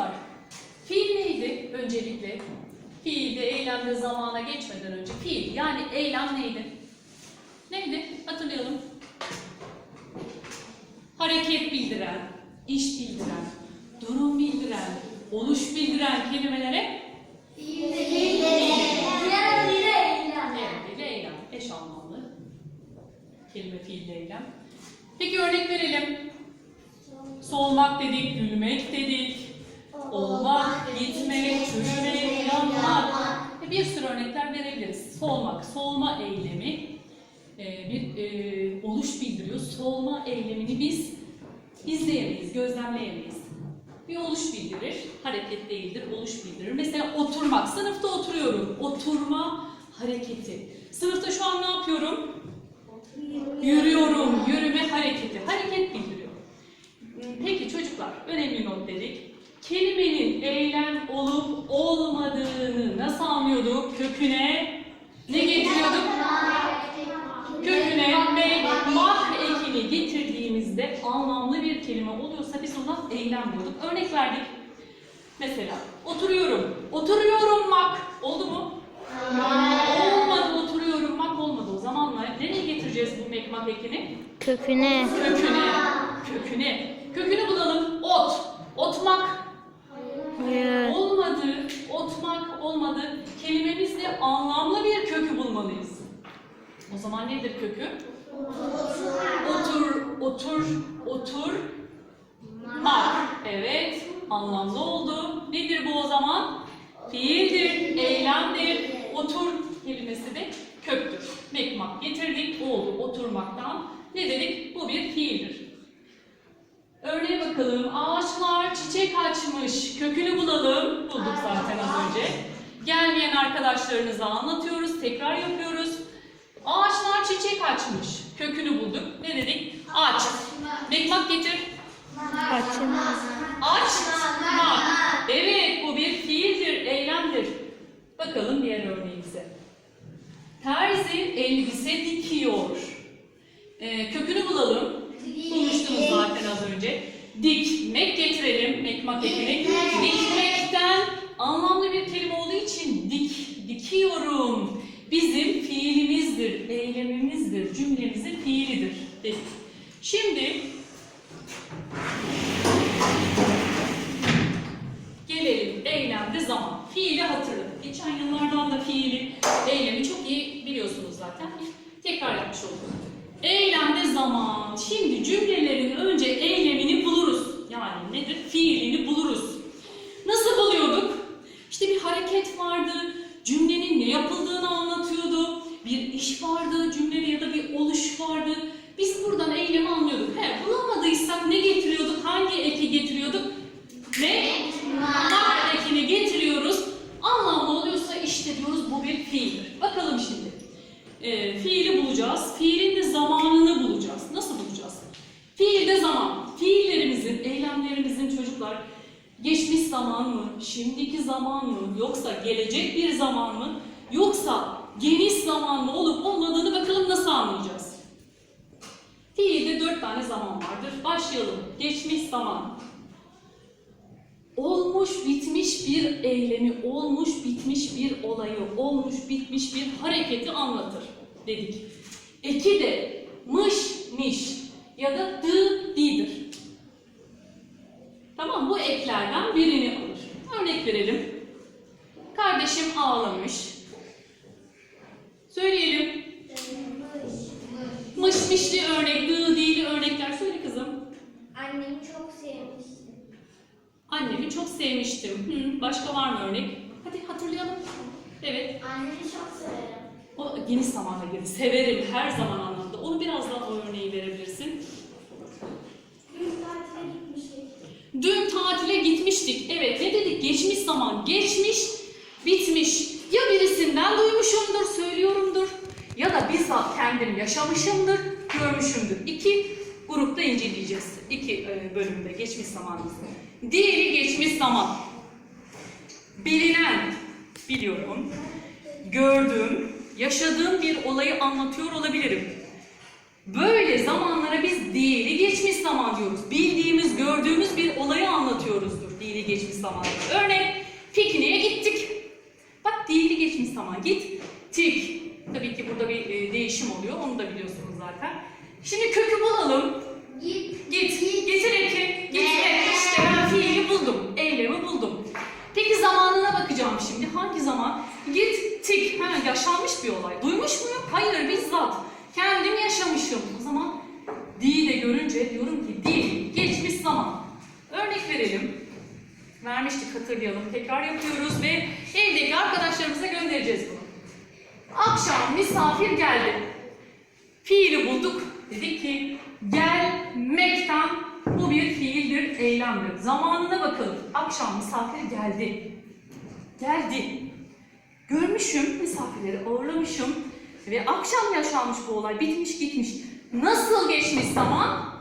çocuklar, fiil neydi öncelikle? Fiilde, eylemde, zamana geçmeden önce fiil yani eylem neydi? Neydi? Hatırlayalım. Hareket bildiren, iş bildiren, durum bildiren, oluş bildiren kelimelere Evet, ile eylem. Eş anlamlı. Kelime fiille eylem. Peki örnek verelim. Solmak dedik, gülmek dedik. Olmak, gitmek, çürümek, yanmak. E, Bir sürü örnekler verebiliriz. Solmak, solma eylemi e, bir e, oluş bildiriyor. Solma eylemini biz izleyemeyiz, gözlemleyemeyiz. Bir oluş bildirir, hareket değildir, oluş bildirir. Mesela oturmak, sınıfta oturuyorum. Oturma hareketi. Sınıfta şu an ne yapıyorum? Yürüyorum, yürüme hareketi. Hareket bildiriyor. Peki çocuklar, önemli not dedik. Kelimenin eylem olup olmadığını nasıl anlıyorduk? Köküne ne getiriyorduk? Köküne mek, mah ekini getirdiğimizde anlamlı bir kelime oluyorsa biz ona eylem diyorduk. Örnek verdik. Mesela oturuyorum. Oturuyorum mak. Oldu mu? Olmadı oturuyorum mak olmadı. O zaman nereye getireceğiz bu mek mak ekini? Köküne. Köküne. Köküne. Kökünü bulalım. Ot. Otmak. Hayır. Olmadı. Otmak olmadı. Kelimemizde anlamlı bir kökü bulmalıyız. O zaman nedir kökü? Otur, otur, otur. Mak. Evet. Anlamlı oldu. Nedir bu o zaman? Fiildir, eylemdir. Otur kelimesi de köktür. Mekmak getirdik, oldu oturmaktan. Ne dedik? Bu bir fiildir. Örneğe bakalım. Ağaçlar çiçek açmış. Kökünü bulalım. Bulduk zaten az önce. Gelmeyen arkadaşlarınıza anlatıyoruz. Tekrar yapıyoruz. Ağaçlar çiçek açmış. Kökünü bulduk. Ne dedik? Aç. Mekmak getir. Açılmaz. Açmak. Evet bu bir fiildir, eylemdir. Bakalım diğer örneğimize. Terzi elbise dikiyor. Ee, kökünü bulalım. Bulmuştunuz zaten az önce. Dikmek getirelim. Mekmak ekini. Dikmekten anlamlı bir kelime olduğu için dik, dikiyorum. Bizim fiilimizdir, eylemimizdir, cümlemizin fiilidir dedik. Şimdi Gelelim eylemde zaman. Fiili hatırladık. Geçen yıllardan da fiili, eylemi çok iyi biliyorsunuz zaten. Tekrar yapmış olduk. Eylemde zaman. Şimdi cümlelerin önce eylemini buluruz. Yani nedir? Fiilini buluruz. Nasıl buluyorduk? İşte bir hareket vardı. Cümlenin ne yapıldığını anlatıyordu. Bir iş vardı cümlede ya da bir oluş vardı. Biz buradan eylemi anlıyorduk. He, bulamadıysak ne getiriyorduk? Hangi eki getiriyorduk? Ne? Mak ekini getiriyoruz. Anlamlı oluyorsa işte diyoruz bu bir fiildir. Bakalım şimdi. Ee, fiili bulacağız. Fiilin de zamanını bulacağız. Nasıl bulacağız? Fiilde zaman. Fiillerimizin, eylemlerimizin çocuklar geçmiş zaman mı, şimdiki zaman mı, yoksa gelecek bir zaman mı, yoksa geniş zaman mı olup olmadığını bakalım nasıl anlayacağız? Fiilde dört tane zaman vardır. Başlayalım. Geçmiş zaman, olmuş bitmiş bir eylemi, olmuş bitmiş bir olayı, olmuş bitmiş bir hareketi anlatır dedik. Eki de mış, niş ya da dı, didir. Tamam bu eklerden birini alır. Örnek verelim. Kardeşim ağlamış. Söyleyelim. Mış mişli örnek, dı dili örnekler söyle kızım. Annemi çok sevmiştim. Annemi çok sevmiştim. Hı, başka var mı örnek? Hadi hatırlayalım. Evet. Annemi çok severim. O geniş zamanda girdi. Severim her zaman anlamda. Onu biraz daha o örneği verebilirsin. Dün tatile gitmiştik. Dün tatile gitmiştik. Evet ne dedik? Geçmiş zaman. Geçmiş, bitmiş. Ya birisinden duymuşumdur, söylüyorumdur. Ya da bizzat kendim yaşamışımdır, görmüşümdür. İki grupta inceleyeceğiz. İki e, bölümde geçmiş zamanımızı. Diğeri geçmiş zaman. Bilinen, biliyorum, gördüğüm, yaşadığım bir olayı anlatıyor olabilirim. Böyle zamanlara biz dili geçmiş zaman diyoruz. Bildiğimiz, gördüğümüz bir olayı anlatıyoruzdur dili geçmiş zamanda. Örnek pikniğe gittik. Fiili geçmiş zaman gittik. Tabii ki burada bir e, değişim oluyor. Onu da biliyorsunuz zaten. Şimdi kökü bulalım. Git. Git. Getir eki. Getir. İşte ben fiili buldum. Eylemi buldum. Peki zamanına bakacağım şimdi. Hangi zaman? Gittik. Ha, yaşanmış bir olay. Duymuş muyum? Hayır bizzat. Kendim yaşamışım. O zaman di de görünce diyorum ki di geçmiş zaman. Örnek verelim. Vermiştik hatırlayalım. Tekrar yapıyoruz ve göndereceğiz bunu. Akşam misafir geldi. Fiili bulduk. Dedik ki gelmekten bu bir fiildir, eylemdir. Zamanına bakalım. Akşam misafir geldi. Geldi. Görmüşüm, misafirleri ağırlamışım. Ve akşam yaşanmış bu olay. Bitmiş gitmiş. Nasıl geçmiş zaman?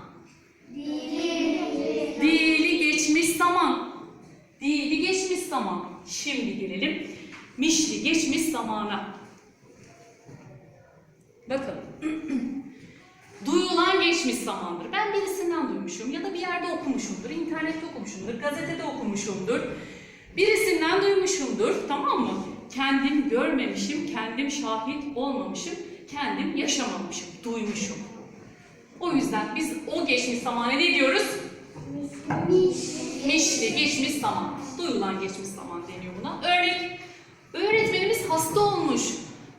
Dili geçmiş zaman. Dili geçmiş zaman. Şimdi gelelim. Mişli geçmiş zamana. Bakın. Duyulan geçmiş zamandır. Ben birisinden duymuşum ya da bir yerde okumuşumdur, internette okumuşumdur, gazetede okumuşumdur. Birisinden duymuşumdur, tamam mı? Kendim görmemişim, kendim şahit olmamışım, kendim yaşamamışım, duymuşum. O yüzden biz o geçmiş zamana ne diyoruz? Mişli, geçmiş zaman. Duyulan geçmiş zaman deniyor buna. Örnek, öğretmenimiz hasta olmuş.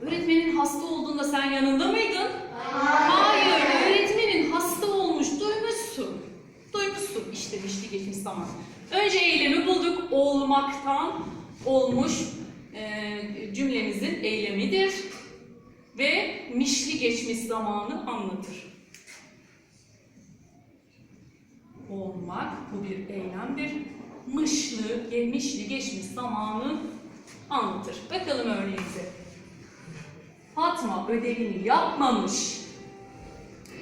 Öğretmenin hasta olduğunda sen yanında mıydın? Hayır, öğretmenin hasta olmuş, duymuşsun. Duymuşsun işte mişli geçmiş zaman. Önce eylemi bulduk, olmaktan olmuş e, cümlemizin eylemidir. Ve mişli geçmiş zamanı anlatır. Olmak bu bir eylemdir. Mışlı, mişli geçmiş zamanı anlatır. Bakalım örneğimize. Fatma ödevini yapmamış.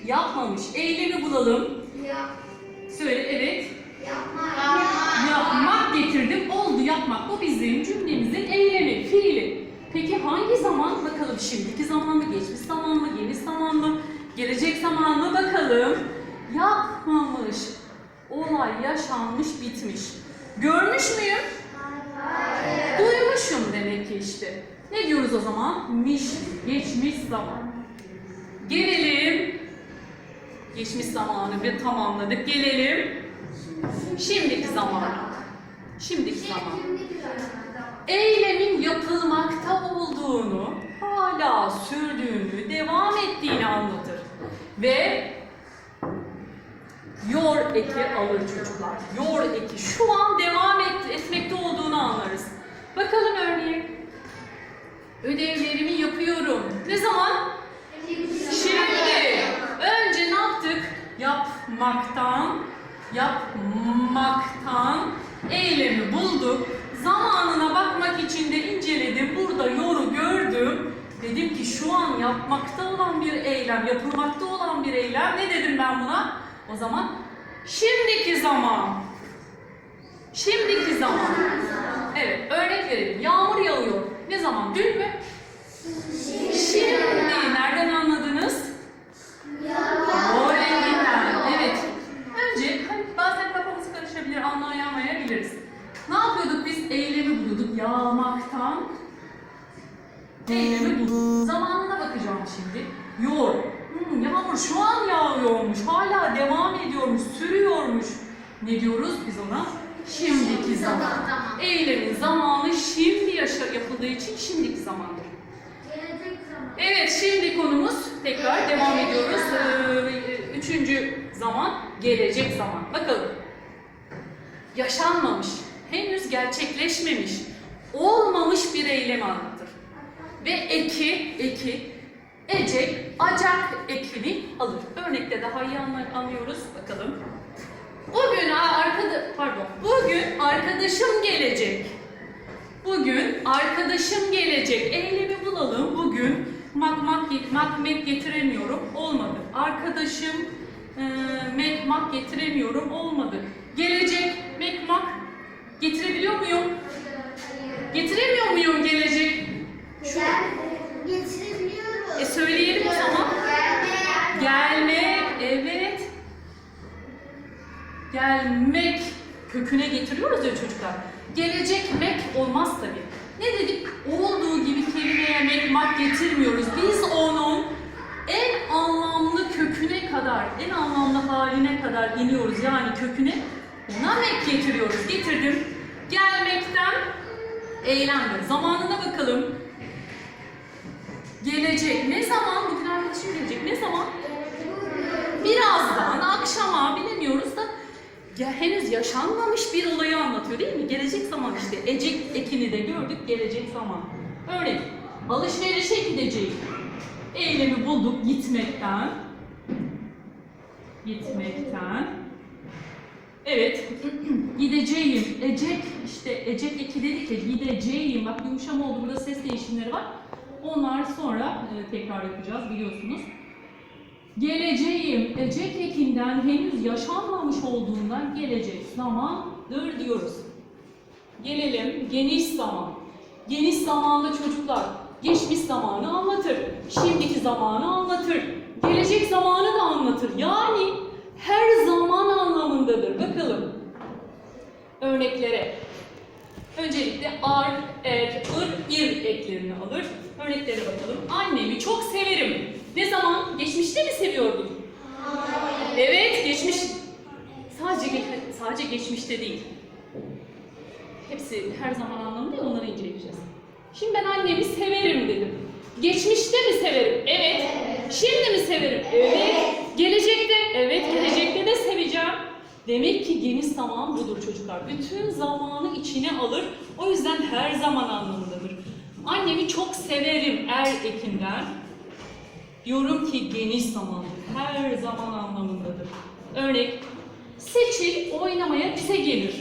Yapmamış. Eylemi bulalım. Söyle evet. Yapmak getirdim. Oldu yapmak. Bu bizim cümlemizin eylemi, fiili. Peki hangi zaman? Bakalım şimdiki zaman mı, geçmiş zaman mı, geniş zaman mı, gelecek zaman mı bakalım. Yapmamış. Olay yaşanmış, bitmiş. Görmüş müyüm? İşte. Ne diyoruz o zaman? Miş, geçmiş zaman. Gelelim. Geçmiş zamanı bir tamamladık. Gelelim. Şimdiki zaman. Şimdiki zaman. Eylemin yapılmakta olduğunu, hala sürdüğünü, devam ettiğini anlatır. Ve yor eki alır çocuklar. Yor eki şu an devam et, etmekte olduğunu anlarız. Bakalım örneğe. Ödevlerimi yapıyorum. Ne zaman? Şimdi. Önce ne yaptık? Yapmaktan, yapmaktan eylemi bulduk. Zamanına bakmak için de inceledim. Burada yoru gördüm. Dedim ki şu an yapmakta olan bir eylem, yapılmakta olan bir eylem. Ne dedim ben buna? O zaman şimdiki zaman. Şimdiki zaman. Evet, örnek verelim. Yağmur yağıyor. Ne zaman? Dün mü? Şimdi. Nereden anladınız? O renginden. Evet. Önce hani bazen kafamız karışabilir, anlayamayabiliriz. Ne yapıyorduk biz? Eylemi buluyorduk. Yağmaktan. Eylemi bulduk. Zamanına bakacağım şimdi. Yor. Hmm, yağmur şu an yağıyormuş. Hala devam ediyormuş, sürüyormuş. Ne diyoruz biz ona? Şimdiki zaman. Eylemin zamanı şimdi yaşa yapıldığı için şimdiki zamandır. Evet, şimdi konumuz tekrar devam ediyoruz. Ee, üçüncü zaman, gelecek zaman. Bakalım. Yaşanmamış, henüz gerçekleşmemiş, olmamış bir eylemi anlatır. Ve eki, eki, ecek, acak ekini alır. Örnekte daha iyi anlıyoruz. Bakalım. Bugün arkada, pardon, bugün arkadaşım gelecek. Bugün arkadaşım gelecek. Eylemi bulalım. Bugün makmak makmek getiremiyorum. Olmadı. Arkadaşım e, mekmak getiremiyorum. Olmadı. Gelecek mekmak getirebiliyor muyum? Getiremiyor muyum gelecek? Şu. Getirebiliyoruz. E söyleyelim o zaman. Gelmek, evet. Gelmek köküne getiriyoruz ya çocuklar. Gelecek mek olmaz tabii. Ne dedik? Olduğu gibi kelimeye mek mak getirmiyoruz. Biz onun en anlamlı köküne kadar, en anlamlı haline kadar iniyoruz. Yani köküne ona mek getiriyoruz. Getirdim. Gelmekten eylemdir. Zamanına bakalım. Gelecek. Ne zaman? Bugün arkadaşım gelecek. Ne zaman? Birazdan akşama ya henüz yaşanmamış bir olayı anlatıyor değil mi? Gelecek zaman işte. Ecek ekini de gördük. Gelecek zaman. Örnek. Alışverişe gideceğim. Eylemi bulduk gitmekten. Gitmekten. Evet. gideceğim. Ecek işte ecek eki dedik ya gideceğim. Bak yumuşama oldu. Burada ses değişimleri var. Onlar sonra e, tekrar yapacağız biliyorsunuz. Geleceğim, ecek ekinden henüz yaşanmamış olduğundan gelecek zamandır diyoruz. Gelelim geniş zaman. Geniş zamanda çocuklar geçmiş zamanı anlatır, şimdiki zamanı anlatır, gelecek zamanı da anlatır. Yani her zaman anlamındadır. Bakalım örneklere. Öncelikle ar, er, ır, ir eklerini alır. Örneklere bakalım. Annemi çok severim. Ne zaman? Geçmişte mi seviyordun? Evet, geçmiş. Sadece sadece geçmişte değil. Hepsi her zaman anlamında onları inceleyeceğiz. Şimdi ben annemi severim dedim. Geçmişte mi severim? Evet. Şimdi mi severim? Evet. Gelecekte? Evet, gelecekte de seveceğim. Demek ki geniş zaman budur çocuklar. Bütün zamanı içine alır. O yüzden her zaman anlamındadır. Annemi çok severim er ekinden. Diyorum ki geniş zamandır. Her zaman anlamındadır. Örnek, Seçil oynamaya bize gelir.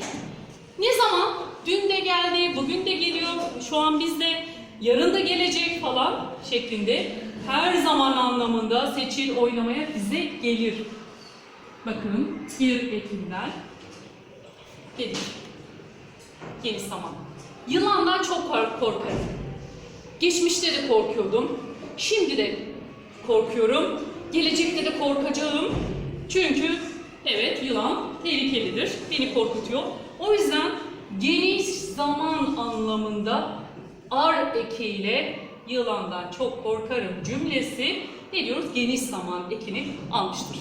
Ne zaman? Dün de geldi, bugün de geliyor, şu an bizde, yarın da gelecek falan şeklinde her zaman anlamında Seçil oynamaya bize gelir. Bakın bir ekinden gelir. Geniş zaman. Yılandan çok kork- korkarım. Geçmişte de korkuyordum. Şimdi de korkuyorum. Gelecekte de korkacağım. Çünkü evet yılan tehlikelidir. Beni korkutuyor. O yüzden geniş zaman anlamında ar ekiyle yılandan çok korkarım cümlesi ne diyoruz? Geniş zaman ekini almıştır.